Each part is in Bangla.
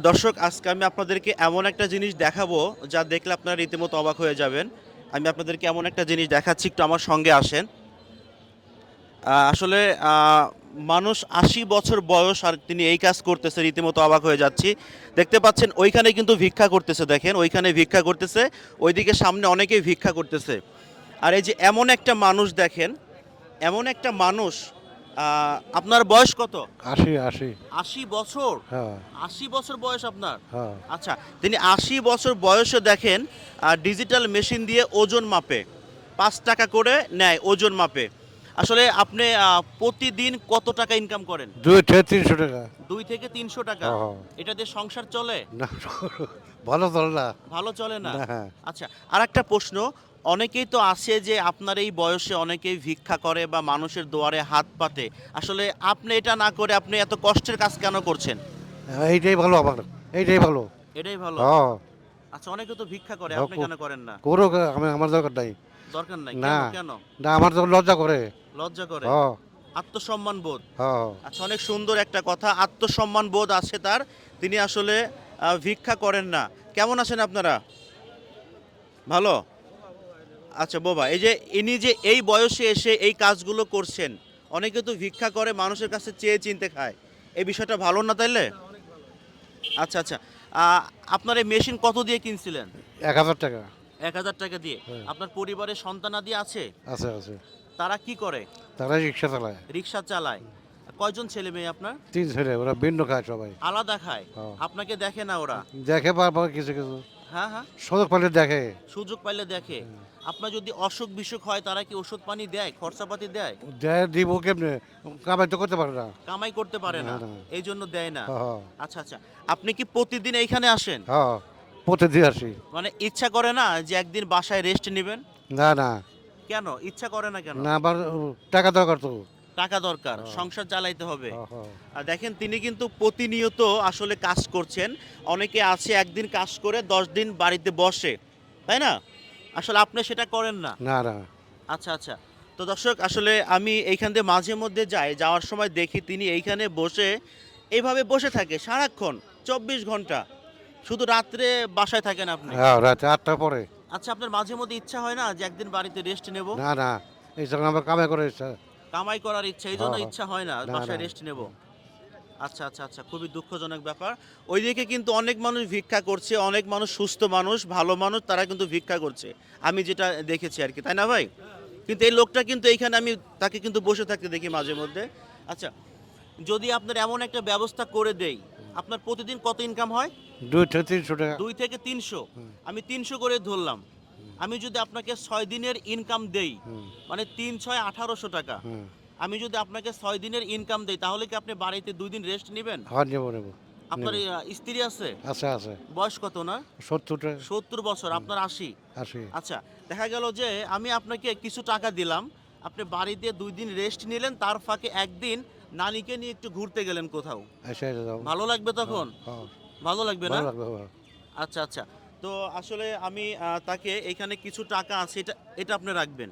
দর্শক, আজকে আমি আপনাদেরকে এমন একটা জিনিস দেখাবো যা দেখলে আপনারা রীতিমতো অবাক হয়ে যাবেন। আমি আপনাদেরকে এমন একটা জিনিস দেখাচ্ছি, একটু আমার সঙ্গে আসেন। আসলে মানুষ আশি বছর বয়স আর তিনি এই কাজ করতেছে, রীতিমতো অবাক হয়ে যাচ্ছি। দেখতে পাচ্ছেন, ওইখানে কিন্তু ভিক্ষা করতেছে, দেখেন, ওইখানে ভিক্ষা করতেছে, ওইদিকে সামনে অনেকেই ভিক্ষা করতেছে। আর এই যে এমন একটা মানুষ, দেখেন, এমন একটা মানুষ আপনার বয়স কত? আশি আশি। আশি বছর? হ্যাঁ। আশি বছর বয়স আপনার? হ্যাঁ। আচ্ছা তিনি আশি বছর বয়সে দেখেন ডিজিটাল মেশিন দিয়ে ওজন মাপে। পাঁচ টাকা করে নেয় ওজন মাপে। আসলে আপনি প্রতিদিন কত টাকা ইনকাম করেন? দুই থেকে তিনশো টাকা। দুই থেকে তিনশো টাকা? হ্যাঁ। এটা দিয়ে সংসার চলে? না ভালো চলে না। ভালো চলে না? হ্যাঁ। আচ্ছা আর একটা প্রশ্ন। অনেকেই তো আছে যে আপনার এই বয়সে অনেকেই ভিক্ষা করে বা মানুষের দুয়ারে হাত পাতে। আসলে আপনি এটা না করে আপনি এত কষ্টের কাজ কেন করছেন? এইটাই ভালো আমার। এইটাই ভালো। এটাই ভালো? হ্যাঁ। আচ্ছা অনেকে তো ভিক্ষা করে হ্যাঁ, আপনি কেন করেন না? করো আমি আমার দরকার নাই। দরকার নাই। না। কেন কেন? না আমার তো লজ্জা করে। লজ্জা করে। হ্যাঁ। আত্মসম্মান বোধ। হ্যাঁ আচ্ছা অনেক সুন্দর একটা কথা। আত্মসম্মান বোধ আছে তার। তিনি আসলে ভিক্ষা করেন না। কেমন আছেন আপনারা? ভালো? আচ্ছা বোবা এই যে ইনি যে এই বয়সে এসে এই কাজগুলো করছেন অনেকে তো ভিক্ষা করে মানুষের কাছে চেয়ে চিনতে খায়। এই বিষয়টা ভালো না তাইলে? আচ্ছা আচ্ছা। আহ, আপনার এই মেশিন কত দিয়ে কিনছিলেন? এক হাজার টাকা। এক হাজার টাকা দিয়ে। হ্যাঁ। আপনার পরিবারের সন্তানাদি আছে? আছে আছে। তারা কি করে? তারা রিক্সা চালায়। রিক্সা চালায়। কয়জন ছেলে মেয়ে আপনার? তিন ছেলে ওরা ভিন্ন খায় সবাই। আলাদা খায়? হ্যাঁ। আপনাকে দেখে না ওরা? দেখে পারবার কিছু কিছু। হ্যাঁ হ্যাঁ। সুযোগ পালে দেখে। সুযোগ পাইলে দেখে। আপনার যদি অসুখ বিসুখ হয় তারা কি ওষুধ পানি দেয় খরচাপাতি দেয়? দেয় দিব কেমনে? কামাই তো করতে পারে না। কামাই করতে পারে না। এই জন্য দেয় না। হ্যাঁ আচ্ছা আচ্ছা। আপনি কি প্রতিদিন এইখানে আসেন? হ্যাঁ প্রতিদিন আসি। মানে ইচ্ছা করে না যে একদিন বাসায় রেস্ট নেবেন? না না। কেন? ইচ্ছা করে না কেন? না আবার টাকা দরকার তো। টাকা দরকার হ্যাঁ। সংসার চালাইতে হবে। হ্যাঁ, হ্যাঁ। আর দেখেন তিনি কিন্তু প্রতিনিয়ত আসলে কাজ করছেন। অনেকে আছে একদিন কাজ করে দশ দিন বাড়িতে বসে। তাই না? আসলে আপনি সেটা করেন না। না না। আচ্ছা আচ্ছা। তো দর্শক আসলে আমি এইখান দিয়ে মাঝে মধ্যে যাই যাওয়ার সময় দেখি তিনি এইখানে বসে এইভাবে বসে থাকে সারাক্ষণ চব্বিশ ঘণ্টা। শুধু রাত্রে বাসায় থাকেন আপনি। হ্যাঁ রাতে আটটা পরে। আচ্ছা আপনার মাঝে মধ্যে ইচ্ছা হয় না যে একদিন বাড়িতে রেস্ট নেব? না না এই জন্য আমার কামাই করার ইচ্ছা। কামাই করার ইচ্ছা এই জন্য হ্যাঁ, ইচ্ছা হয় না বাসায় রেস্ট নেব। আচ্ছা আচ্ছা আচ্ছা খুবই দুঃখজনক ব্যাপার। ওইদিকে কিন্তু অনেক মানুষ ভিক্ষা করছে অনেক মানুষ সুস্থ মানুষ ভালো মানুষ তারা কিন্তু ভিক্ষা করছে। আমি যেটা দেখেছি আর কি তাই না ভাই? কিন্তু এই লোকটা কিন্তু এইখানে আমি তাকে কিন্তু বসে থাকতে দেখি মাঝে মধ্যে। আচ্ছা যদি আপনার এমন একটা ব্যবস্থা করে দেই আপনার প্রতিদিন কত ইনকাম হয়? দুই থেকে তিনশো টাকা। দুই থেকে তিনশো। আমি তিনশো করে ধরলাম। আমি যদি আপনাকে ছয় দিনের ইনকাম দেই মানে তিন ছয় আঠারোশো টাকা। আমি যদি আপনাকে ছয় দিনের ইনকাম দেই তাহলে কি আপনি বাড়িতে দুই দিন রেস্ট নেবেন? হ্যাঁ নেব নেব। আপনার স্ত্রী আছে? আছে আছে। বয়স কত না সত্তর সত্তর বছর আপনার আশি? আশি। আচ্ছা দেখা গেল যে আমি আপনাকে কিছু টাকা দিলাম। আপনি বাড়িতে দুই দিন রেস্ট নিলেন তার ফাঁকে একদিন নানিকে নিয়ে একটু ঘুরতে গেলেন কোথাও? এসে যাও। ভালো লাগবে তখন? হ্যাঁ, ভালো লাগবে না? ভালো লাগবে ভালো। আচ্ছা আচ্ছা। তো আসলে আমি তাকে এখানে কিছু টাকা আছে এটা এটা আপনি রাখবেন।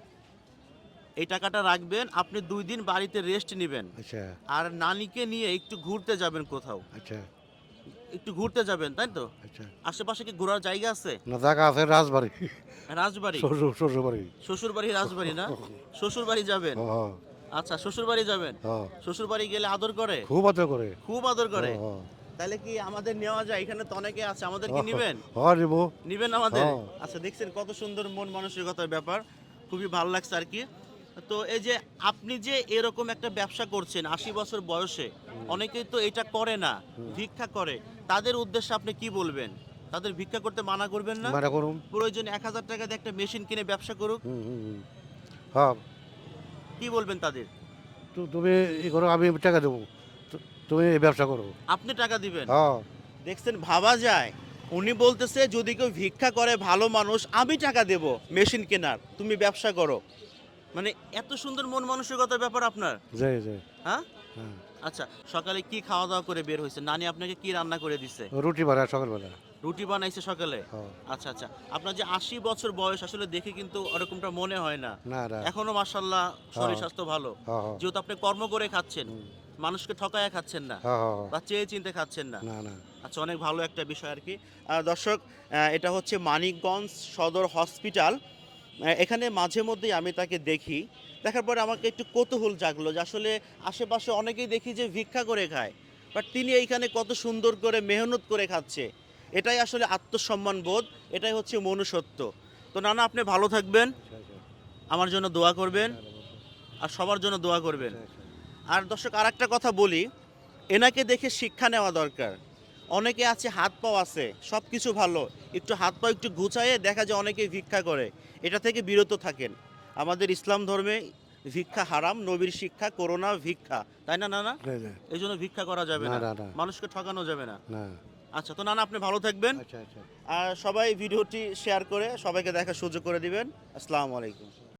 এই টাকাটা রাখবেন আপনি দুই দিন বাড়িতে রেস্ট নেবেন। আচ্ছা। আর নানিকে নিয়ে একটু ঘুরতে যাবেন কোথাও। আচ্ছা। একটু ঘুরতে যাবেন তাই তো? আচ্ছা। আশেপাশে কি ঘোরার জায়গা আছে? না জায়গা আছে রাজবাড়ি। রাজবাড়ি? শ্বশুর শ্বশুর বাড়ি শ্বশুর বাড়ি রাজবাড়ি না শ্বশুর বাড়ি যাবেন? হ্যাঁ আচ্ছা শ্বশুর বাড়ি যাবেন? হ্যাঁ। শ্বশুর বাড়ি গেলে আদর করে? খুব আদর করে। খুব আদর করে? হ্যাঁ, তাহলে কি আমাদের নেওয়া যায়? এখানে তো অনেকে আছে। আমাদের কি হ্যাঁ। নিবেন? হ্যাঁ নিবো। নিবেন আমাদের? হ্যাঁ। আচ্ছা দেখছেন কত সুন্দর মন মানসিকতার ব্যাপার। খুবই ভালো লাগছে আর কি। তো এই যে আপনি যে এরকম একটা ব্যবসা করছেন আশি বছর বয়সে অনেকেই তো এটা করে না ভিক্ষা করে। তাদের উদ্দেশ্যে আপনি কি বলবেন? তাদের ভিক্ষা করতে মানা করবেন না? মানে করুন। প্রয়োজন এক হাজার টাকা দিয়ে একটা মেশিন কিনে ব্যবসা করুক। হ্যাঁ। কি বলবেন তাদের? তো তুমি করো আমি টাকা দেবো। তো- তুমি এই ব্যবসা করো। আপনি টাকা দিবেন? হ্যাঁ। দেখছেন ভাবা যায়। উনি বলতেছে যদি কেউ ভিক্ষা করে ভালো মানুষ আমি টাকা দেব মেশিন কেনার। তুমি ব্যবসা করো। মানে এত সুন্দর মন মানসিকতার ব্যাপার আপনার? যাই যাই হ্যাঁ? হ্যাঁ। আচ্ছা সকালে কি খাওয়া দাওয়া করে বের হয়েছে নানি আপনাকে কি রান্না করে দিছে? রুটি বাড়া সকালবেলা। রুটি বানাইছে সকালে? হ্যাঁ। আচ্ছা আচ্ছা। আপনার যে আশি বছর বয়স আসলে দেখে কিন্তু ওরকমটা মনে হয় না। এখনও মার্শাল্লাহ শরীর স্বাস্থ্য ভালো। হ্যাঁ হ্যাঁ। যেহেতু আপনি কর্ম করে খাচ্ছেন মানুষকে ঠকায়া খাচ্ছেন না হ্যাঁ হ্যাঁ, হ্যাঁ। বা চেয়ে চিনতে খাচ্ছেন না। আচ্ছা অনেক ভালো একটা বিষয় আর কি দর্শক এটা হচ্ছে মানিকগঞ্জ সদর হসপিটাল। এখানে মাঝে মধ্যেই আমি তাকে দেখি। দেখার পরে আমাকে একটু কৌতূহল জাগলো যে আসলে আশেপাশে অনেকেই দেখি যে ভিক্ষা করে খায়। বাট তিনি এইখানে কত সুন্দর করে মেহনত করে খাচ্ছে। এটাই আসলে আত্মসম্মান বোধ এটাই হচ্ছে মনুষ্যত্ব। তো নানা আপনি ভালো থাকবেন। আমার জন্য দোয়া করবেন। আর সবার জন্য দোয়া করবেন। আর দর্শক আর একটা কথা বলি। এনাকে দেখে শিক্ষা নেওয়া দরকার। অনেকে আছে হাত পাও আছে সব কিছু ভালো। একটু হাত পাও একটু গুছাইয়ে দেখা যায় অনেকে ভিক্ষা করে। এটা থেকে বিরত থাকেন। আমাদের ইসলাম ধর্মে ভিক্ষা হারাম নবীর শিক্ষা করোনা ভিক্ষা। তাই না না, না, এই জন্য ভিক্ষা করা যাবে না। মানুষকে ঠকানো যাবে না। আচ্ছা তো নানা আপনি ভালো থাকবেন। আচ্ছা আচ্ছা। আর সবাই ভিডিওটি শেয়ার করে সবাইকে দেখার সুযোগ করে দিবেন। আসসালামু আলাইকুম।